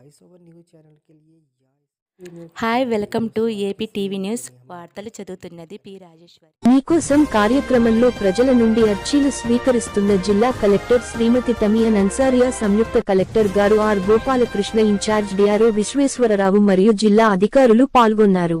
Voice over news ఛానల్కి hi welcome to AP TV news వార్తలు చదువుతున్నది పి రాజేశ్వర్. మీకోసం కార్యక్రమంలో ప్రజల నుండి అర్జీలు స్వీకరిస్తున్న జిల్లా కలెక్టర్ శ్రీమతి తమియన్ అన్సారియా సంయుక్త collector garu R Gopalakrishna in-charge DRO Visweswara Rao మరియు జిల్లా అధికారులు పాల్గొన్నారు.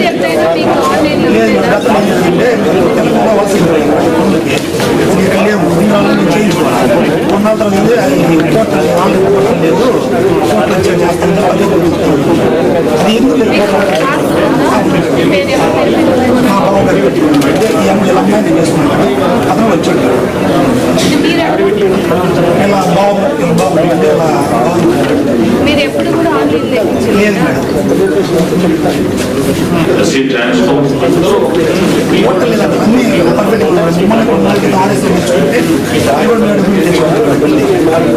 డాక్యుమెంట్ పెట్టి ఆన్లైన్ ఏం లేదు మీరు తెచ్చుకుంటారు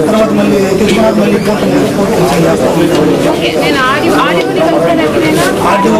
తర్వాత మళ్ళీ మళ్ళీ నేను ఆర్డీఓ ఆర్డీఓ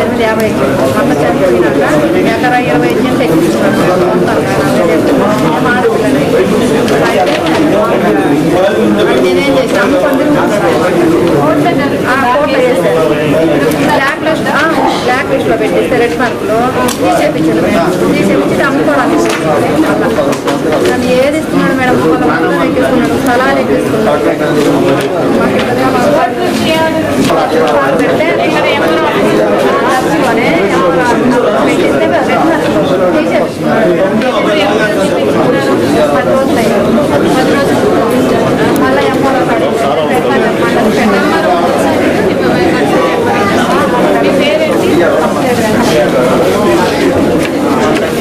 ఎనిమిది యాభై అమ్మ చనిపోయినాక ఎకరా ఇరవై సెంట్లు ఎక్కిస్తున్నాను నేనేం చేశాను కోర్టులో బ్లాక్ లిస్ట్ బ్లాక్ లిస్ట్ పెట్టేస్తే రెడ్ మార్క్లో తీసేపించాను మేడం తీసేపించి అమ్ముకోవడానికి నన్ను ఏది ఇస్తున్నాడు మేడం వాళ్ళ మొత్తం ఎక్కిస్తున్నాడు స్థలాలు ఎక్కిస్తున్నాడు మాకు ఇక్కడ వాళ్ళు పెడితే ఇక్కడ ఎవరో నర్సులోనే ఎవరో పెట్టిస్తే రెడ్ మార్క్ తీసేపిస్తున్నాడు ఇప్పుడు ఎవరు చూపించుకున్నారు పది రోజులు అయ్యారు పది రోజులు మళ్ళీ ఎంఆర్ఓ మీ పేరేంటి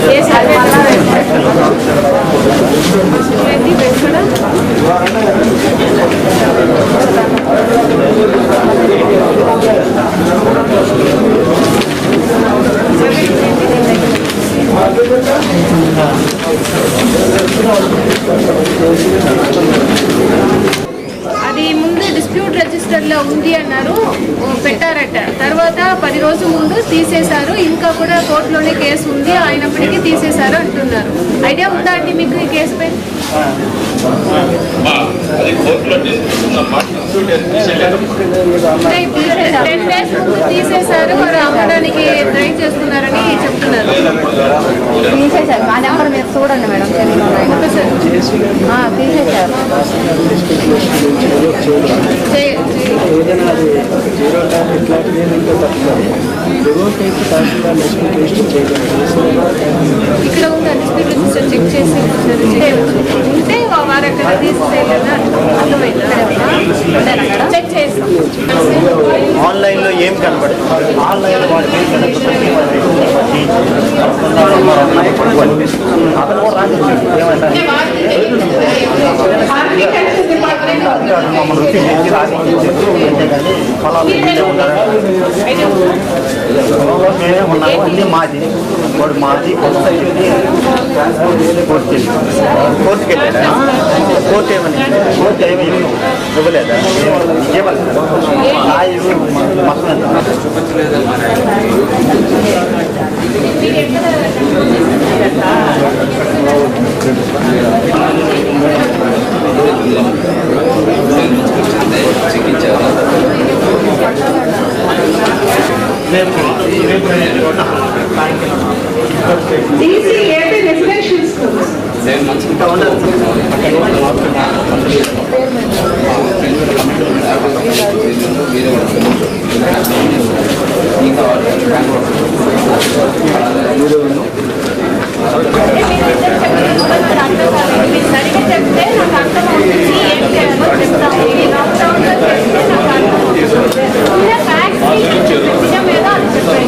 ఏ సర్వే ఏంటి పెట్టుకోవడం అది ముందు డిస్ప్యూట్ రిజిస్టర్లో ఉంది అన్నారు. పెట్టారట. తర్వాత పది రోజుల ముందు తీసేశారు. ఇంకా కూడా కోర్టులోనే కేసు ఉంది. అయినప్పటికీ తీసేశారు అంటున్నారు. ఐడియా ఉందా అండి మీకు ఈ కేసు పై? తీసుకుంటున్నమ్మా టెన్ డేస్ ముందు తీసేశారు మరి అమ్మడానికి ట్రై చేస్తున్నారని చెప్తున్నారు. తీసేశారు. మా నెంబర్ మీరు చూడండి మేడం ఆ, తీసేశారు. ఇక్కడ ఉంది? డిస్ప్యూట్ రిజిస్టర్ చెక్ చేసి. ఉంటే అక్కడ అర్థమైందా చెక్ చేస్తాం ఆన్లైన్లో ఏం కనబడుతుంది ఆన్లైన్లో వాడు ఏం కనబడుతుంది అతను కూడా రాజు ఏమంటారు మమ్మల్ని రాజు అంతేగాని పొలాలు ఉండాలని పొలంలో మేమే ఉన్నాము అన్ని మాది. వాడు మాది కొత్త కోర్టుకి వెళ్ళాడా కోర్టు ఏమని కోర్టు ఏమి ఇవ్వలేదా ఇవ్వాలి మొత్తం ఎంత? రేపు రేపు సాయంకాలం ఇంకా ఉండదు చెప్తే నాకు అర్థం అవుతుంది ఏం చేయాలో చెప్తాము ఈ లాక్డౌన్లో చెప్తే నాకు అర్థమవుతుంది ఇలా ఫ్యాక్స్ నిజం ఏదో అది చెప్పండి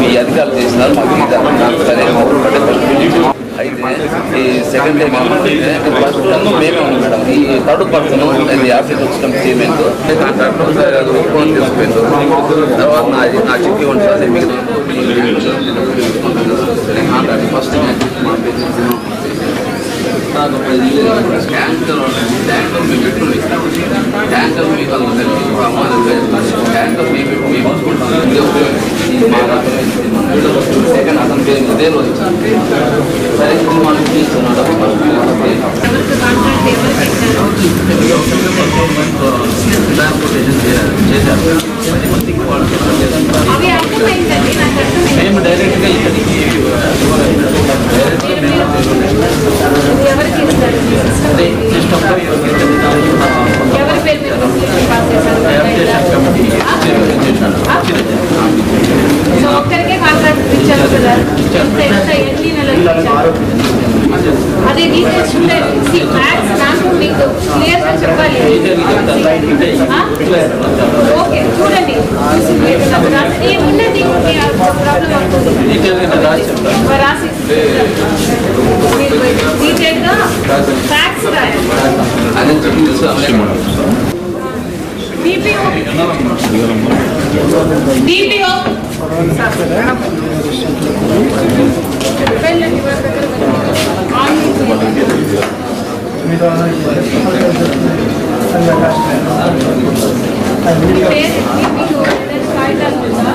మీ అధికారులు చేసినారు మాకు ఇది నాకు సరైన ఊరు పడే పరిస్థితి. అయితే ఈ సెకండ్ ఫస్ట్ మేమే మేడం. ఈ థర్డ్ పర్సన్ ఇది ఆఫీస్ వచ్చిన పేమెంట్ ఫోన్ తర్వాత నా నా మీకు కాంట్రాక్ట్ ఫస్ట్ ట్యాంకర్ ట్యాంకర్ మేము పెట్టుకుని ట్యాంకర్ మీకు ట్యాంకర్ మేము సెకండ్ అతని ఇదే. రోజు సరే ఇది తీసుకున్నాడు అర్థమైందండి నాకు అర్థమైంది. మేము డైరెక్ట్గా ఇక్కడికి ఇది ఓకే చూడండి ఏమున్నది రాసి డీటెయిల్గా ఫ్యాక్స్ డిపిఓ డిపిఓ వెళ్ళండి దగ్గర వెళ్ళండి. ఆన్ మీరు మీ పేరు మీ- మీకు ఏదైనా కాగితాలు ఉందా